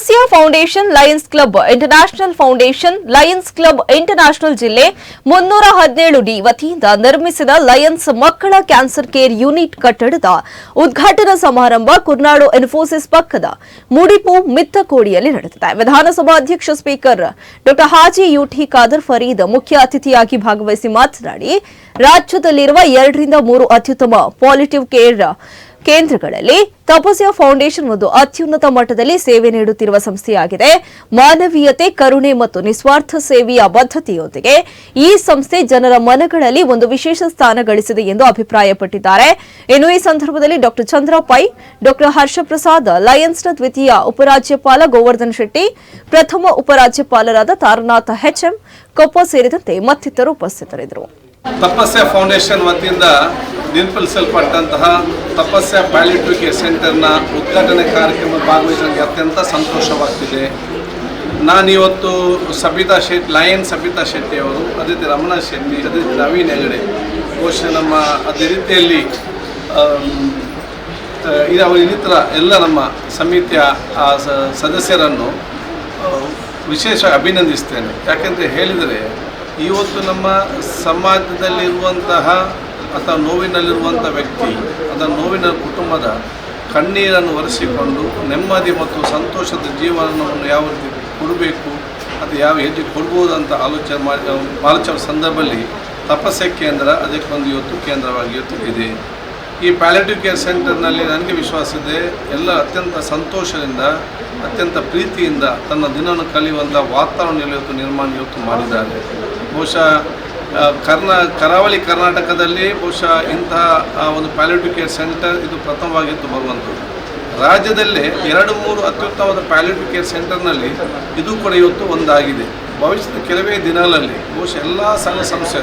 Tapasya Foundation Lions Club, International Foundation Lions Club, International ಜಿಲ್ಲೆ ಮುನ್ನೂರ ಹದಿನೇಳು ಡಿ ವತಿಯಿಂದ ನಿರ್ಮಿಸಿದ ಲಯನ್ಸ್ ಮಕ್ಕಳ ಕ್ಯಾನ್ಸರ್ ಕೇರ್ ಯೂನಿಟ್ ಕಟ್ಟಡದ ಉದ್ಘಾಟನಾ ಸಮಾರಂಭ ಕುರ್ನಾಡು ಇನ್ಫೋಸಿಸ್ ಪಕ್ಕದ ಮುಡಿಪು ಮಿತ್ತಕೋಡಿಯಲ್ಲಿ ನಡೆದಿದೆ. ವಿಧಾನಸಭಾ ಅಧ್ಯಕ್ಷ ಸ್ಪೀಕರ್ ಡಾ. ಹಾಜಿ ಯುಟಿ ಖಾದರ್ ಫರೀದ್ ಮುಖ್ಯ ಅತಿಥಿಯಾಗಿ ಭಾಗವಹಿಸಿ ಮಾತನಾಡಿ, ರಾಜ್ಯದಲ್ಲಿರುವ ಎರಡರಿಂದ ಮೂರು ಅತ್ಯುತ್ತಮ ಪಾಲಿಟಿವ್ ಕೇರ್ ಕೇಂದ್ರಗಳಲ್ಲಿ ತಪಸ್ಯ ಫೌಂಡೇಶನ್ ಒಂದು ಅತ್ಯುನ್ನತ ಮಟ್ಟದಲ್ಲಿ ಸೇವೆ ನೀಡುತ್ತಿರುವ ಸಂಸ್ಥೆಯಾಗಿದೆ. ಮಾನವೀಯತೆ, ಕರುಣೆ ಮತ್ತು ನಿಸ್ವಾರ್ಥ ಸೇವೆಯ ಬದ್ಧತೆಯೊಂದಿಗೆ ಈ ಸಂಸ್ಥೆ ಜನರ ಮನಗಳಲ್ಲಿ ಒಂದು ವಿಶೇಷ ಸ್ಥಾನ ಗಳಿಸಿದೆ ಎಂದು ಅಭಿಪ್ರಾಯಪಟ್ಟಿದ್ದಾರೆ. ಇನ್ನು ಈ ಸಂದರ್ಭದಲ್ಲಿ ಡಾಕ್ಟರ್ ಚಂದ್ರ ಪೈ ಡಾಕ್ಟರ್ ಹರ್ಷಪ್ರಸಾದ್, ಲಯನ್ಸ್ನ ದ್ವಿತೀಯ ಉಪರಾಜ್ಯಪಾಲ ಗೋವರ್ಧನ್ ಶೆಟ್ಟಿ, ಪ್ರಥಮ ಉಪರಾಜ್ಯಪಾಲರಾದ ತಾರನಾಥ ಎಚ್ಎಂ ಕೊಪ್ಪ ಸೇರಿದಂತೆ ಮತ್ತಿತರರು ಉಪಸ್ಥಿತರಿದ್ದರು. ತಪಸ್ಯ ಫೌಂಡೇಶನ್ ವತಿಯಿಂದ ನಿರ್ಮಿಸಲ್ಪಟ್ಟಂತಹ ತಪಸ್ಯ ಪ್ಯಾಲಿಟಿಕೆ ಸೆಂಟರ್ನ ಉದ್ಘಾಟನೆ ಕಾರ್ಯಕ್ರಮ ಭಾಗವಹಿಸಲಿಕ್ಕೆ ಅತ್ಯಂತ ಸಂತೋಷವಾಗ್ತಿದೆ. ನಾನಿವತ್ತು ಸಬಿತಾ ಶೆಟ್ಟಿ ಲಯನ್ ಸಬಿತಾ ಶೆಟ್ಟಿ ಅವರು ಅದೇ ರೀತಿ ರಮಣ ಶೆಟ್ಟಿ ಅದೇ ರೀತಿ ನವೀನ್ ಹೆಗಡೆ ಬಹುಶಃ ನಮ್ಮ ಅದೇ ರೀತಿಯಲ್ಲಿ ಅವರ ಇನ್ನಿತರ ಎಲ್ಲ ನಮ್ಮ ಸಮಿತಿಯ ಸದಸ್ಯರನ್ನು ವಿಶೇಷ ಅಭಿನಂದಿಸ್ತೇನೆ. ಯಾಕೆಂದರೆ ಹೇಳಿದರೆ ಇವತ್ತು ನಮ್ಮ ಸಮಾಜದಲ್ಲಿರುವಂತಹ ಅಥವಾ ನೋವಿನಲ್ಲಿರುವಂಥ ವ್ಯಕ್ತಿ ಅಥವಾ ನೋವಿನ ಕುಟುಂಬದ ಕಣ್ಣೀರನ್ನು ಒರೆಸಿಕೊಂಡು ನೆಮ್ಮದಿ ಮತ್ತು ಸಂತೋಷದ ಜೀವನವನ್ನು ಯಾವ ರೀತಿ ಕೊಡಬೇಕು, ಅದು ಯಾವ ಹೆಜ್ಜೆ ಕೊಡ್ಬೋದು ಅಂತ ಆಲೋಚನೆ ಮಾಡಿ, ಆಲೋಚನೆ ಸಂದರ್ಭದಲ್ಲಿ ತಪಸ್ಸೆ ಕೇಂದ್ರ ಅದಕ್ಕೊಂದು ಇವತ್ತು ಕೇಂದ್ರವಾಗಿ ಇವತ್ತು ಇದೆ. ಈ ಪ್ಯಾಲೇಟಿವ್ ಕೇರ್ ಸೆಂಟರ್ನಲ್ಲಿ ನನಗೆ ವಿಶ್ವಾಸ ಇದೆ, ಎಲ್ಲ ಅತ್ಯಂತ ಸಂತೋಷದಿಂದ, ಅತ್ಯಂತ ಪ್ರೀತಿಯಿಂದ ತನ್ನ ದಿನವನ್ನು ಕಲಿಯುವಂಥ ವಾತಾವರಣ ಇವತ್ತು ನಿರ್ಮಾಣ ಇವತ್ತು ಮಾಡಿದ್ದಾರೆ. ಬಹುಶಃ ಕರ್ನ, ಕರಾವಳಿ ಕರ್ನಾಟಕದಲ್ಲಿ ಬಹುಶಃ ಇಂತಹ ಒಂದು ಪ್ಯಾಲಿಟಿವ್ ಕೇರ್ ಸೆಂಟರ್ ಇದು ಪ್ರಥಮವಾಗಿತ್ತು ಬರುವಂಥದ್ದು. ರಾಜ್ಯದಲ್ಲೇ ಎರಡು ಮೂರು ಅತ್ಯುತ್ತಮವಾದ ಪ್ಯಾಲಿಟಿವ್ ಕೇರ್ ಸೆಂಟರ್ನಲ್ಲಿ ಇದು ಕೂಡ ಇವತ್ತು ಒಂದಾಗಿದೆ. ಭವಿಷ್ಯದ ಕೆಲವೇ ದಿನಗಳಲ್ಲಿ ಬಹುಶಃ ಎಲ್ಲ ಸಣ್ಣ ಸಂಸ್ಥೆ